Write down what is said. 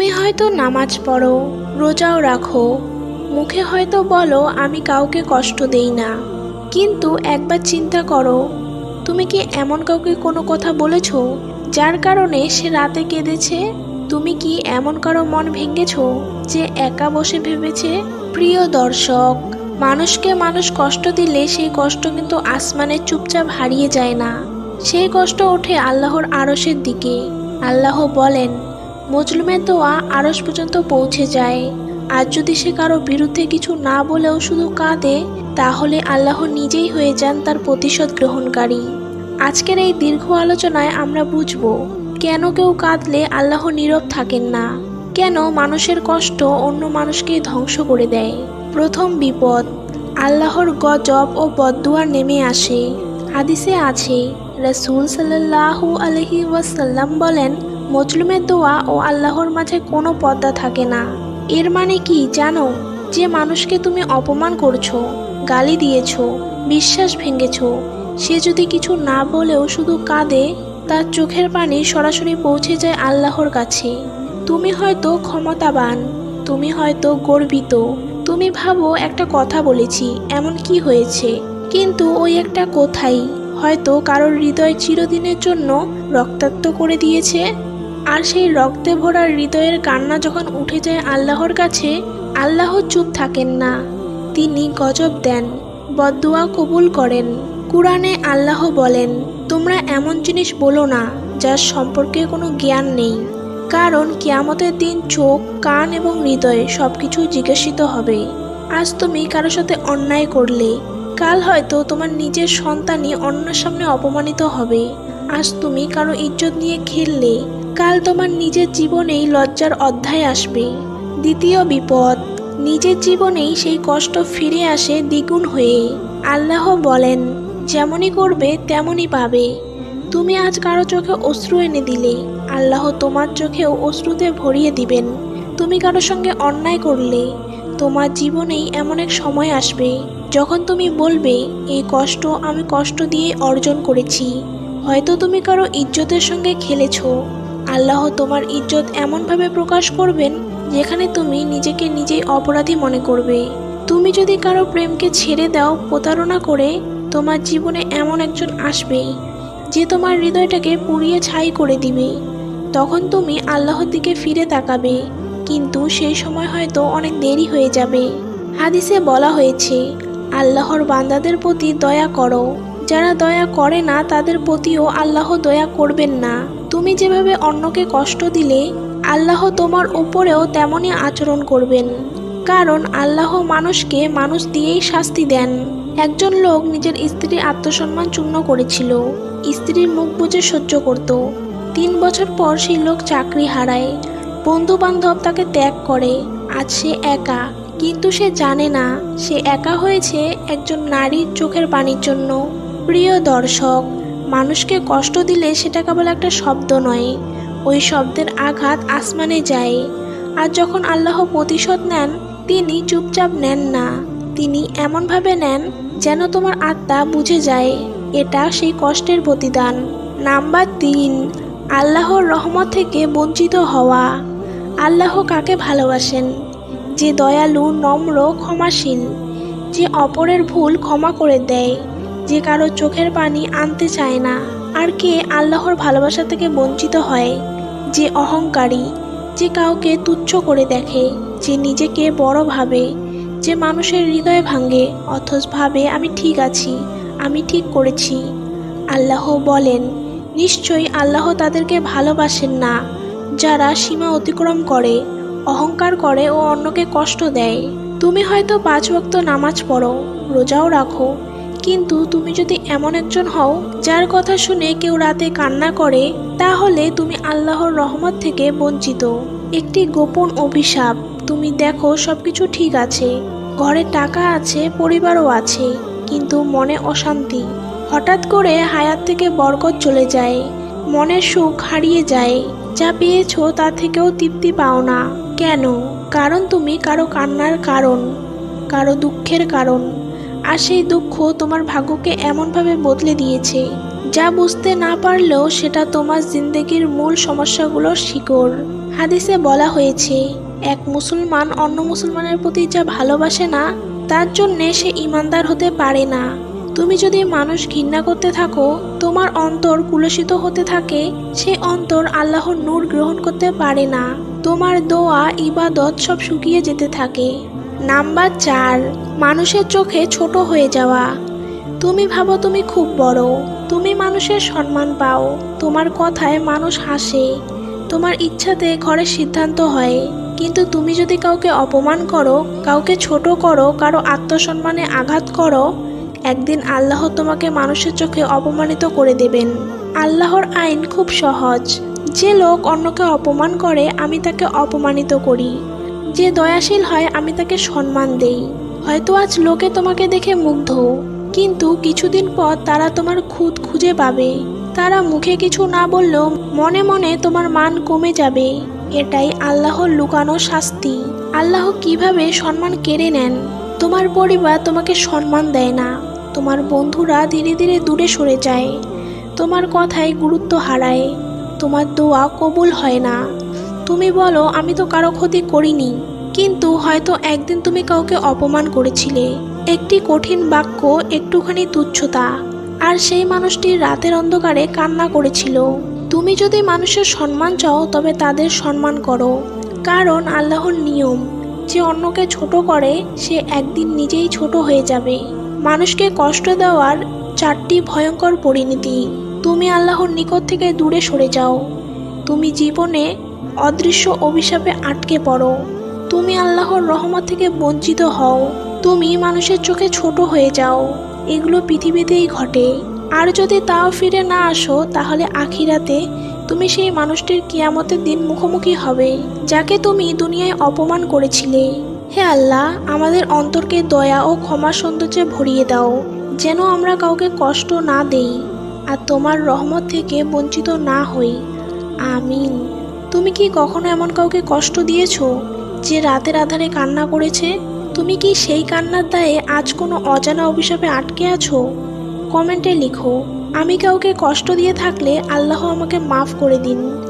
তুমি হয়তো নামাজ পড়ো, রোজাও রাখো। মুখে হয়তো বলো, আমি কাউকে কষ্ট দেই না। কিন্তু একবার চিন্তা করো, তুমি কি এমন কাউকে কোনো কথা বলেছ? যার কারণে সে রাতে কেঁদেছে? তুমি কি এমন কারও মন ভেঙেছ যে একা বসে ভেবেছে? প্রিয় দর্শক, মানুষকে মানুষ কষ্ট দিলে সেই কষ্ট কিন্তু আসমানে চুপচাপ হারিয়ে যায় না। সেই কষ্ট ওঠে আল্লাহর আড়সের দিকে। আল্লাহ বলেন মজলুমের দোয়া আড়স পর্যন্ত পৌঁছে যায়। আর যদি সে কারও বিরুদ্ধে কিছু না বলেও শুধু কাঁদে, তাহলে আল্লাহ নিজেই হয়ে যান তার প্রতিশোধ গ্রহণকারী। আজকের এই দীর্ঘ আলোচনায় আমরা বুঝব, কেন কেউ কাঁদলে আল্লাহ নীরব থাকেন না? কেন মানুষের কষ্ট অন্য মানুষকে ধ্বংস করে দেয়? প্রথম বিপদ, আল্লাহর গজব ও বদুয়ার নেমে আসে। হাদিসে আছে, রসুল সাল্লাহু আলহি ওয়াসাল্লাম বলেন মজলুমের দোয়া ও আল্লাহর মাঝে কোনো পর্দা থাকে না। এর মানে কি জানো? যে মানুষকে তুমি অপমান করছ, গালি দিয়েছ, বিশ্বাস ভেঙেছ, সে যদি কিছু না বলেও শুধু কাঁদে, তার চোখের পানি সরাসরি পৌঁছে যায় আল্লাহর কাছে। তুমি হয়তো ক্ষমতাবান, তুমি হয়তো গর্বিত, তুমি ভাবো একটা কথা বলেছি, এমন কি হয়েছে? কিন্তু ওই একটা কোথায়? হয়তো কারোর হৃদয় চিরদিনের জন্য রক্তাক্ত করে দিয়েছে? আর সেই রক্তে ভরা হৃদয়ের কান্না যখন উঠে যায় আল্লাহর কাছে, আল্লাহ চুপ থাকেন না। তিনি গজব দেন বদুয়া কবুল করেন। কুরআনে আল্লাহ বলেন, তোমরা এমন জিনিস বলো না, যার সম্পর্কে কোনো জ্ঞান নেই। কারণ কিয়ামতের দিন চোখ, কান এবং হৃদয় সব কিছু জিজ্ঞাসিত হবে। আজ তুমি কারোর সাথে অন্যায় করলে। কাল হয়তো তোমার নিজের সন্তানই অন্যের সামনে অপমানিত হবে। আজ তুমি কারও ইজ্জত নিয়ে খেললে। কাল তোমার নিজের জীবনেই লজ্জার অধ্যায় আসবে। দ্বিতীয় বিপদ, নিজের জীবনেই সেই কষ্ট ফিরে আসে দ্বিগুণ হয়ে। আল্লাহ বলেন, যেমনই করবে, তেমনই পাবে। তুমি আজ কারও চোখে অশ্রু এনে দিলে। আল্লাহ তোমার চোখেও অশ্রুতে ভরিয়ে দিবেন। তুমি কারোর সঙ্গে অন্যায় করলে। তোমার জীবনেই এমন এক সময় আসবে, যখন তুমি বলবে, এই কষ্ট আমি কষ্ট দিয়ে অর্জন করেছি। হয়তো তুমি কারও ইজ্জতের সঙ্গে খেলেছো। আল্লাহ তোমার ইজ্জত এমনভাবে প্রকাশ করবেন যেখানে তুমি নিজেকে নিজেই অপরাধী মনে করবে। তুমি যদি কারও প্রেমকে ছেড়ে দাও প্রতারণা করে, তোমার জীবনে এমন একজন আসবে যে তোমার হৃদয়টাকে পুড়িয়ে ছাই করে দিবে। তখন তুমি আল্লাহর দিকে ফিরে তাকাবে, কিন্তু সেই সময় হয়তো অনেক দেরি হয়ে যাবে। হাদিসে বলা হয়েছে, আল্লাহর বান্দাদের প্রতি দয়া করো। যারা দয়া করে না, তাদের প্রতিও আল্লাহ দয়া করবেন না। তুমি যেভাবে অন্যকে কষ্ট দিলে, আল্লাহ তোমার উপরেও তেমনই আচরণ করবেন। কারণ আল্লাহ মানুষকে মানুষ দিয়েই শাস্তি দেন। একজন লোক নিজের স্ত্রীর আত্মসম্মান চূর্ণ করেছিল, স্ত্রীর মুখ বুঝে সহ্য করত। তিন বছর পর সেই লোক চাকরি হারায় বন্ধু বান্ধব তাকে ত্যাগ করে, আজ সে একা। কিন্তু সে জানে না, সে একা হয়েছে একজন নারীর চোখের পানির জন্য। প্রিয় দর্শক মানুষকে কষ্ট দিলে সেটা কেবল একটা শব্দ নয়, ওই শব্দের আঘাত আসমানে যায়। আর যখন আল্লাহ প্রতিশোধ নেন, তিনি চুপচাপ নেন না। তিনি এমনভাবে নেন যেন তোমার আত্মা বুঝে যায়, এটা সেই কষ্টের প্রতিদান। নাম্বার তিন, আল্লাহর রহমত থেকে বঞ্চিত হওয়া। আল্লাহ কাকে ভালোবাসেন? যে দয়ালু, নম্র, ক্ষমাশীল, যে অপরের ভুল ক্ষমা করে দেয়। যে কারও চোখের পানি আনতে চায় না, আর কে আল্লাহর ভালোবাসা থেকে বঞ্চিত হয়। যে অহংকারী, যে কাউকে তুচ্ছ করে দেখে, যে নিজেকে বড় ভাবে, যে মানুষের হৃদয় ভাঙে, অথচ ভাবে, আমি ঠিক আছি, আমি ঠিক করেছি। আল্লাহ বলেন, নিশ্চয়ই আল্লাহ তাদেরকে ভালোবাসেন না, যারা সীমা অতিক্রম করে, অহংকার করে ও অন্যকে কষ্ট দেয়। তুমি হয়তো পাঁচ ওয়াক্ত নামাজ পড়ো, রোজাও রাখো কিন্তু তুমি যদি এমন একজন হও, যার কথা শুনে কেউ রাতে কান্না করে, তাহলে তুমি আল্লাহর রহমত থেকে বঞ্চিত। একটি গোপন অভিশাপ। তুমি দেখো সবকিছু ঠিক আছে। ঘরে টাকা আছে, পরিবারও আছে, কিন্তু মনে অশান্তি। হঠাৎ করে হায়াত থেকে বরকত চলে যায়। মনের সুখ হারিয়ে যায়। যা পেয়েছ তা থেকেও তৃপ্তি পাও না। কেন? কারণ তুমি কারও কান্নার কারণ, কারও দুঃখের কারণ। আর সেই দুঃখ তোমার ভাগ্যকে এমনভাবে বদলে দিয়েছে। যা বুঝতে না পারলেও সেটা তোমার জিন্দগির মূল সমস্যাগুলোর শিকড়। হাদিসে বলা হয়েছে, এক মুসলমান অন্য মুসলমানের প্রতি যা ভালোবাসে না, তার জন্যে সে ইমানদার হতে পারে না। তুমি যদি মানুষ ঘৃণা করতে থাকো, তোমার অন্তর কুলসিত হতে থাকে সে অন্তর আল্লাহর নূর গ্রহণ করতে পারে না। তোমার দোয়া, ইবাদত সব শুকিয়ে যেতে থাকে। নাম্বার চার, মানুষের চোখে ছোট হয়ে যাওয়া। তুমি ভাবো তুমি খুব বড়, তুমি মানুষের সম্মান পাও, তোমার কথায় মানুষ হাসে, তোমার ইচ্ছাতে ঘরের সিদ্ধান্ত হয়। কিন্তু তুমি যদি কাউকে অপমান করো, কাউকে ছোট করো, কারও আত্মসম্মানে আঘাত করো, একদিন আল্লাহ তোমাকে মানুষের চোখে অপমানিত করে দেবেন। আল্লাহর আইন খুব সহজ, যে লোক অন্যকে অপমান করে, আমি তাকে অপমানিত করি। যে দয়াশীল হয়, আমি তাকে সম্মান দেই। হয়তো আজ লোকে তোমাকে দেখে মুগ্ধ, কিন্তু কিছুদিন পর তারা তোমার খুদ খুঁজে পাবে। তারা মুখে কিছু না বললেও মনে মনে তোমার মান কমে যাবে। এটাই আল্লাহর লুকানো শাস্তি। আল্লাহ কীভাবে সম্মান কেড়ে নেন? তোমার পরিবার তোমাকে সম্মান দেয় না। তোমার বন্ধুরা ধীরে ধীরে দূরে সরে যায়। তোমার কথায় গুরুত্ব হারায়। তোমার দোয়া কবুল হয় না। তুমি বলো, আমি তো কারও ক্ষতি করিনি। কিন্তু হয়তো একদিন তুমি কাউকে অপমান করেছিলে। একটি কঠিন বাক্য, একটুখানি তুচ্ছতা। আর সেই মানুষটি রাতের অন্ধকারে কান্না করেছিল। তুমি যদি মানুষের সম্মান চাও, তবে তাদের সম্মান করো। কারণ আল্লাহর নিয়ম, যে অন্যকে ছোট করে, সে একদিন নিজেই ছোট হয়ে যাবে। মানুষকে কষ্ট দেওয়ার চারটি ভয়ঙ্কর পরিণতি। তুমি আল্লাহর নিকট থেকে দূরে সরে যাও। তুমি জীবনে অদৃশ্য অভিশাপে আটকে পড়ো। তুমি আল্লাহর রহমত থেকে বঞ্চিত হও। তুমি মানুষের চোখে ছোট হয়ে যাও। এগুলো পৃথিবীতেই ঘটে। আর যদি তাও ফিরে না আসো, তাহলে আখিরাতে তুমি সেই মানুষটির কিয়ামতের দিন মুখোমুখি হবে, যাকে তুমি দুনিয়ায় অপমান করেছিলে। হে আল্লাহ, আমাদের অন্তরকে দয়া ও ক্ষমা সৌন্দর্যে ভরিয়ে দাও, যেন আমরা কাউকে কষ্ট না দেই আর তোমার রহমত থেকে বঞ্চিত না হই। আমিন। তুমি কি কখনো এমন কাউকে কষ্ট দিয়েছ যে রাতের আধারে কান্না করেছে? তুমি কি সেই কান্নার দায়ে আজ কোনো অজানা অভিশাপে আটকে আছো? কমেন্টে লিখো, আমি কাউকে কষ্ট দিয়ে থাকলে আল্লাহ আমাকে মাফ করে দিন।